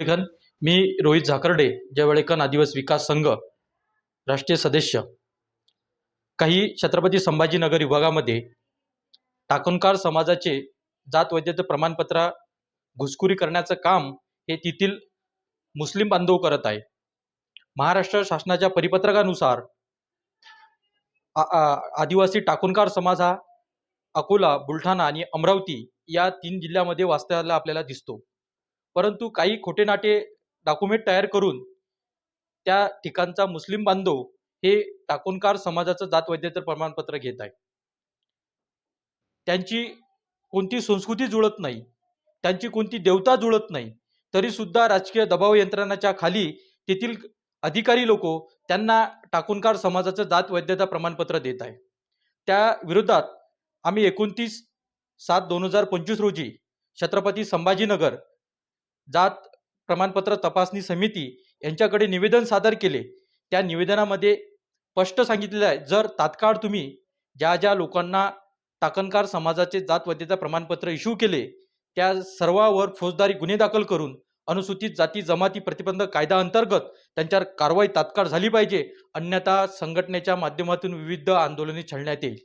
लेखन मी रोहित झाकर्डे जयवळेकन आदिवासी विकास संघ राष्ट्रीय सदस्य. काही छत्रपती संभाजीनगर विभागामध्ये टाकणकार समाजाचे जात वैधते प्रमाणपत्र घुसखोरी करण्याचं काम हे तेथील मुस्लिम बांधव करत आहे. महाराष्ट्र शासनाच्या परिपत्रकानुसार आ- आदिवासी टाकणकार समाज हा अकोला बुलढाणा आणि अमरावती या तीन जिल्ह्यामध्ये वास्तव्याला आपल्याला दिसतो. परंतु काही खोटे नाटे डॉक्युमेंट तयार करून त्या ठिकाणचा मुस्लिम बांधव हे टाकूनकार समाजाचं जात वैद्यतर प्रमाणपत्र घेत आहे. त्यांची कोणती संस्कृती जुळत नाही त्यांची कोणती देवता जुळत नाही तरी सुद्धा राजकीय दबाव यंत्रणाच्या खाली तेथील अधिकारी लोक त्यांना टाकूनकार समाजाचं जात वैद्यता प्रमाणपत्र देत आहे. त्या विरोधात आम्ही एकोणतीस सात दोन हजार पंचवीस रोजी छत्रपती संभाजीनगर जात प्रमाणपत्र तपासणी समिती यांच्याकडे निवेदन सादर केले. त्या निवेदनामध्ये स्पष्ट सांगितलेलं आहे जर तात्काळ तुम्ही ज्या ज्या लोकांना टाकणकार समाजाचे जात प्रमाणपत्र इश्यू केले त्या सर्वावर फौजदारी गुन्हे दाखल करून अनुसूचित जाती जमाती प्रतिबंध कायदा अंतर्गत त्यांच्यावर कारवाई तात्काळ झाली पाहिजे. अन्यथा संघटनेच्या माध्यमातून विविध आंदोलने छळण्यात येईल.